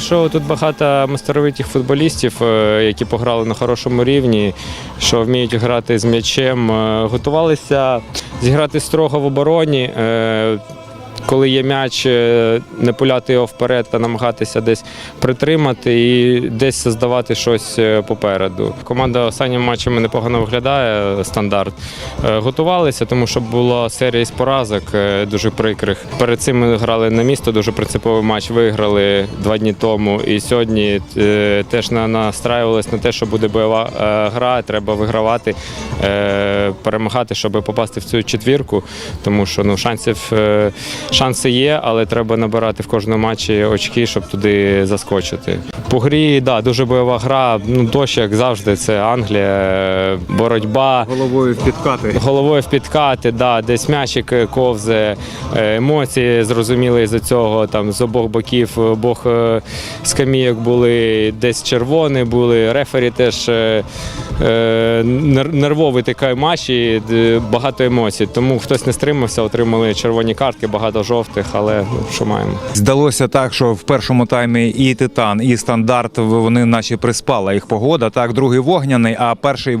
Що тут багато мастеровитих футболістів, е, які пограли на хорошому рівні, що вміють грати з м'ячем. Е, Готувалися зіграти строго в обороні. Коли є м'яч, е, не пуляти його вперед та намагатися десь притримати і десь создавати щось е, попереду. Команда останніми матчами непогано виглядає стандарт. Е, Готувалися, тому що була серія із поразок дуже прикрих. Перед цим ми грали на місто, дуже принциповий матч. Виграли два дні тому. І сьогодні теж настраювалися на те, що буде бойова гра. Треба вигравати, перемагати, щоб попасти в цю четвірку. Тому що ну шансів шанси є, але треба набирати в кожному матчі очки, щоб туди заскочити. По грі, да, дуже бойова гра. Ну дощ, як завжди, це Англія, боротьба. Головою в підкати. Головою в підкати, да, десь м'ячик ковзе, е, емоції зрозуміли з цього. Там з обох боків, обох е, скамійок були, десь червоні були. Рефері теж е, нервовий такий матч і е, багато емоцій. Тому хтось не стримався, отримали червоні картки, багато жовтих, але ну, що маємо. Здалося так, що в першому таймі і Титан, і стандарт вони наче приспала їх погода. Так, другий вогняний, а перший,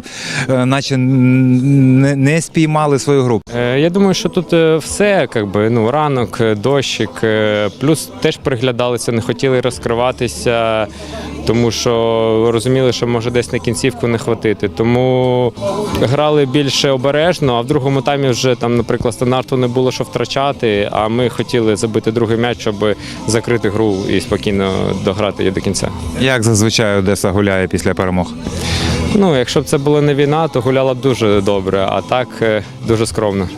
е, наче не, не спіймали свою групу. Е, Я думаю, що тут все, как би, ну, ранок, дощик, плюс теж приглядалися, не хотіли розкриватися, тому що розуміли, що може десь на кінцівку не хватити. Тому грали більше обережно, а в другому таймі вже там, наприклад, стандарту не було що втрачати. А ми хотіли забити другий м'яч, щоб закрити гру і спокійно дограти її до кінця. Як зазвичай Одеса гуляє після перемог. Ну, якщо б це була не війна, то гуляла б дуже добре, а так е, дуже скромно.